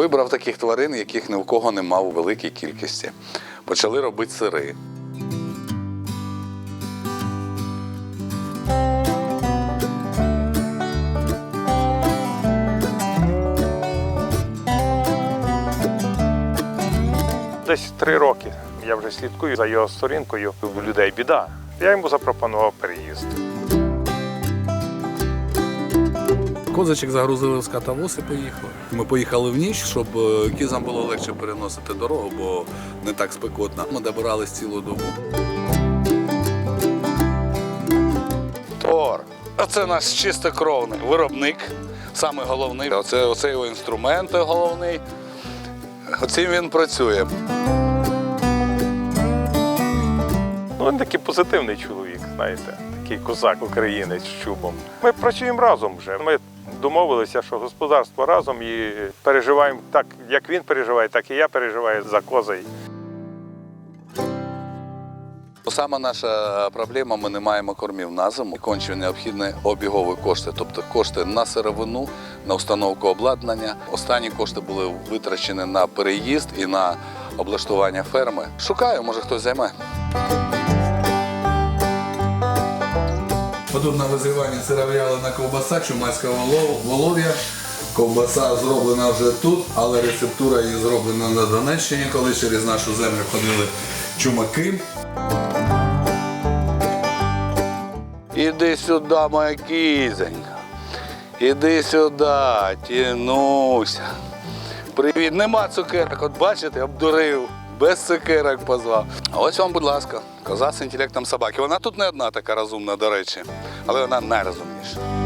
Вибрав таких тварин, яких ні в кого не мав у великій кількості. Почали робити сири. Десь три роки я вже слідкую за його сторінкою. У людей біда. Я йому запропонував переїзд. Козачок загрузили в скатовоз і поїхали. Ми поїхали в ніч, щоб е, кізам було легше переносити дорогу, бо не так спекотно. Ми добирались цілу добу. Тор. Оце наш чистокровний виробник, саме головний. Оце, оце його інструмент головний. Оцим він працює. Ну, він такий позитивний чоловік, знаєте, такий козак, українець з чубом. Ми працюємо разом вже. Ми домовилися, що господарство разом і переживаємо так, як він переживає, так і я переживаю за козей. Саме наша проблема, ми не маємо кормів на зиму. Конче необхідні обігові кошти, тобто кошти на сировину, на установку обладнання. Останні кошти були витрачені на переїзд і на облаштування ферми. Шукаю, може хтось займе. Подобне визрівання сиров'ялина ковбаса, чумацького волов'я. Ковбаса зроблена вже тут, але рецептура її зроблена на Донеччині, коли через нашу землю ходили чумаки. Іди сюди, моя кізенька. Іди сюди, тянуся. Привіт, нема цукерок, от бачите, обдурив. Без цукерок позвав. Ось вам, будь ласка, коза з інтелектом собаки. Вона тут не одна така розумна, до речі, але вона найрозумніша.